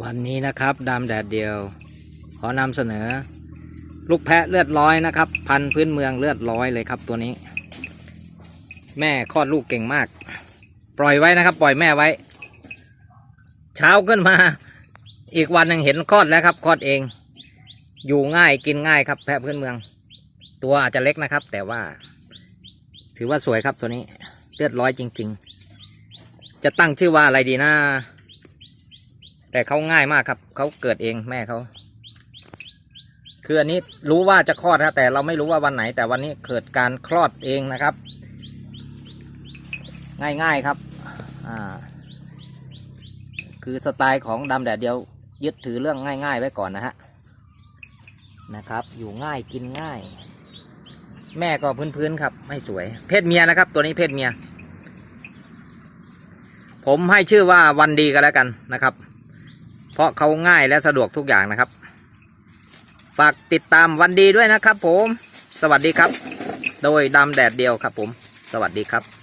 วันนี้นะครับดำแดดเดียว ขอนำเสนอ ลูกแพะเลือดร้อยนะครับ พันพื้นเมืองเลือดร้อยเลยครับตัวนี้ แม่คลอดลูกเก่งมาก ปล่อยไว้นะครับ ปล่อยแม่ไว้ เช้าขึ้นมา อีกวันหนึ่งเห็นคลอดแล้วครับคลอดเอง อยู่ง่ายกินง่ายครับ แพะพื้นเมือง ตัวอาจจะเล็กนะครับ แต่ว่า ถือว่าสวยครับตัวนี้ เลือดร้อยจริง ๆ จะตั้งชื่อว่าอะไรดีนะ แต่เขาง่ายมากครับ เขาเกิดเองแม่เขา คืออันนี้รู้ว่าจะคลอดครับ แต่เราไม่รู้ว่าวันไหน แต่วันนี้เกิดการคลอดเองนะครับ ง่ายๆครับ อ่า คือสไตล์ของดำแดดเดียว ยึดถือเรื่องง่าย ๆ ไว้ก่อนนะฮะ นะครับ อยู่ง่ายกินง่าย แม่ก็พื้นๆครับ ไม่สวย เพศเมียนะครับ ตัวนี้เพศเมีย ผมให้ชื่อว่าวันดีกันแล้วกันนะครับ เพราะเขาง่ายและสะดวกทุกอย่างนะครับ ฝากติดตามวันดีด้วยนะครับผม สวัสดีครับ โดยดำแดดเดียวครับผม สวัสดีครับ